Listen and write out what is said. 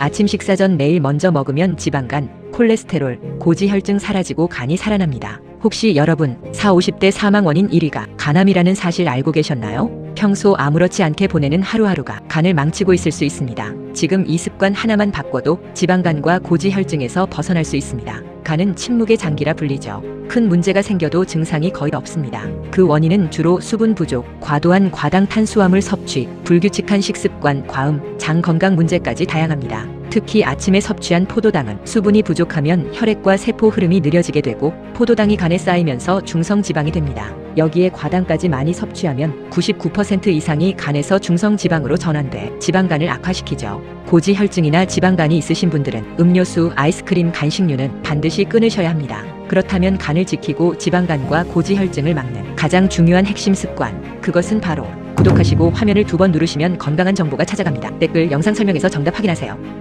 아침 식사 전 매일 먼저 먹으면 지방간, 콜레스테롤, 고지혈증 사라지고 간이 살아납니다. 혹시 여러분 4, 50대 사망 원인 1위가 간암이라는 사실 알고 계셨나요? 평소 아무렇지 않게 보내는 하루하루가 간을 망치고 있을 수 있습니다. 지금 이 습관 하나만 바꿔도 지방간과 고지혈증에서 벗어날 수 있습니다. 간은 침묵의 장기라 불리죠. 큰 문제가 생겨도 증상이 거의 없습니다. 그 원인은 주로 수분 부족, 과도한 과당 탄수화물 섭취, 불규칙한 식습관, 과음, 장 건강 문제까지 다양합니다. 특히 아침에 섭취한 포도당은 수분이 부족하면 혈액과 세포 흐름이 느려지게 되고 포도당이 간에 쌓이면서 중성 지방이 됩니다. 여기에 과당까지 많이 섭취하면 99% 이상이 간에서 중성 지방으로 전환돼 지방간을 악화시키죠. 고지혈증이나 지방간이 있으신 분들은 음료수, 아이스크림, 간식류는 반드시 끊으셔야 합니다. 그렇다면 간을 지키고 지방간과 고지혈증을 막는 가장 중요한 핵심 습관, 그것은 바로 구독하시고 화면을 두 번 누르시면 건강한 정보가 찾아갑니다. 댓글 영상 설명에서 정답 확인하세요.